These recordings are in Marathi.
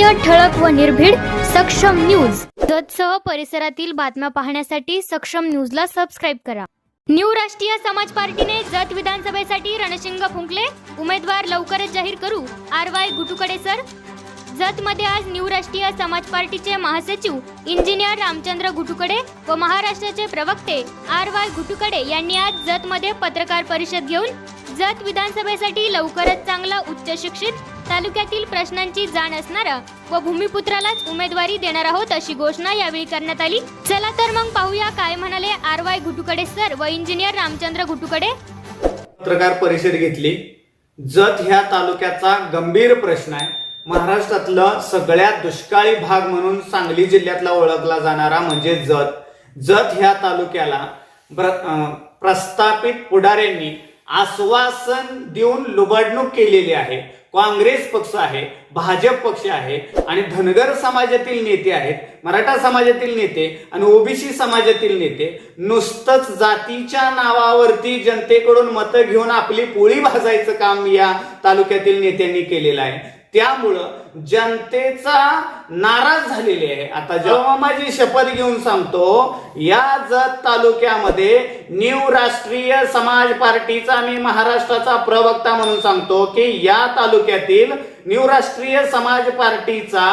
सत्य ठळक व निर्भीड सक्षम न्यूज. जतसह परिसरातील बातम्या पाहण्यासाठी सक्षम न्यूजला सबस्क्राईब करा. न्यू राष्ट्रीय समाज पार्टीने जत विधानसभेसाठी रणशिंग फुंकले. उमेदवार लवकरच जाहीर करू. R Y Gutukade sir. Jath मध्ये आज न्यू राष्ट्रीय समाज पार्टीचे महासचिव इंजिनियर रामचंद्र गुटुकडे व महाराष्ट्राचे प्रवक्ते आर वाय गुटुकडे यांनी आज जत मध्ये पत्रकार परिषद घेऊन जत विधानसभेसाठी लवकरच चांगला उच्च शिक्षित तालुक्यातील प्रश्नांची जाण असणारा व भूमिपुत्रालाच उमेदवारी देणार आहोत अशी घोषणा यावेळी करण्यात आली. चला तर मग पाहूया काय म्हणाले आर वाय घुटुकडे सर व इंजिनियर रामचंद्र घुटुकडे. पत्रकार परिषद घेतली. जत ह्या तालुक्याचा गंभीर प्रश्न आहे. महाराष्ट्रातलं सगळ्यात दुष्काळी भाग म्हणून सांगली जिल्ह्यातला ओळखला जाणारा म्हणजे जत. जत ह्या तालुक्याला प्रस्थापित पुढाऱ्यांनी आश्वासन देऊन लुबाडणूक केलेली आहे. काँग्रेस पक्ष आहे भाजप पक्ष आहे आणि धनगर समाजातील नेते आहेत मराठा समाजातील नेते आणि ओबीसी समाजातील नेते नुसतंच जातीच्या नावावरती जनतेकडून मतं घेऊन आपली पोळी भाजायचं काम या तालुक्यातील नेत्यांनी केलेलं आहे. त्यामुळं जनतेचा नाराज झालेली आहे. आता जेव्हा माझी शपथ घेऊन सांगतो या जत तालुक्यामध्ये न्यू राष्ट्रीय समाज पार्टीचा मी महाराष्ट्राचा प्रवक्ता म्हणून सांगतो की या तालुक्यातील न्यू राष्ट्रीय समाज पार्टीचा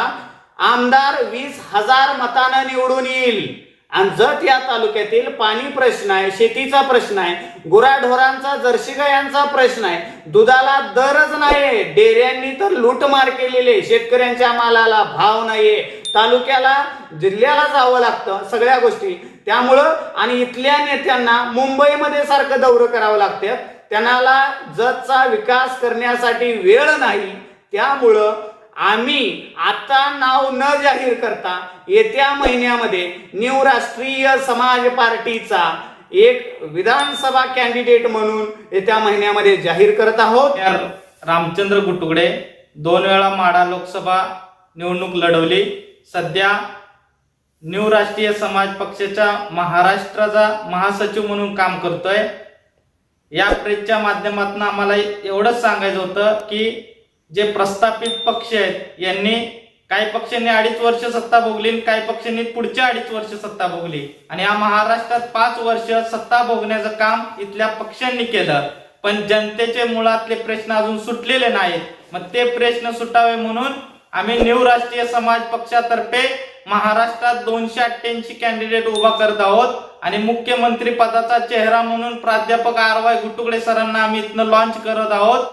आमदार वीस हजार मतानं निवडून येईल. आणि जत या तालुक्यातील पाणी प्रश्न आहे शेतीचा प्रश्न आहे गुराढोरांचा जर्शी गायांचा प्रश्न आहे दुधाला दरच नाही डेऱ्यांनी तर लूटमार केलेले शेतकऱ्यांच्या मालाला भाव नाहीये. तालुक्याला जिल्ह्याला जावं लागतं सगळ्या गोष्टी. त्यामुळं आणि इथल्या नेत्यांना मुंबईमध्ये सारखं दौरं करावं लागतं. त्यांना जतचा विकास करण्यासाठी वेळ नाही. त्यामुळं आम्ही आता नाव न जाहीर करता येत्या महिन्यामध्ये न्यू राष्ट्रीय समाज पार्टीचा एक विधानसभा कॅन्डिडेट म्हणून येत्या महिन्यामध्ये जाहीर करत आहोत. रामचंद्र गुटुगडे दोन वेळा माडा लोकसभा निवडणूक लढवली. सध्या न्यू राष्ट्रीय समाज पक्षाच्या महाराष्ट्राचा महासचिव म्हणून काम करतोय. या प्रेसच्या माध्यमातून आम्हाला एवढंच सांगायचं होतं की जे प्रस्थापित पक्ष आहेत यांनी काही पक्षांनी अडीच वर्ष सत्ता भोगली आणि काही पक्षांनी पुढच्या अडीच वर्ष सत्ता भोगली. आणि या महाराष्ट्रात पाच वर्ष सत्ता भोगण्याचं काम इथल्या पक्षांनी केलं. पण जनतेचे मुळातले प्रश्न अजून सुटलेले नाहीत. मग ते प्रश्न सुटावे म्हणून आम्ही न्यू राष्ट्रीय समाज पक्षातर्फे महाराष्ट्रात दोनशे अठ्ठ्याऐंशी कॅन्डिडेट उभा करत आहोत. आणि मुख्यमंत्री पदाचा चेहरा म्हणून प्राध्यापक आर वाय गुटुकडे सरांना आम्ही इथनं लॉन्च करत आहोत.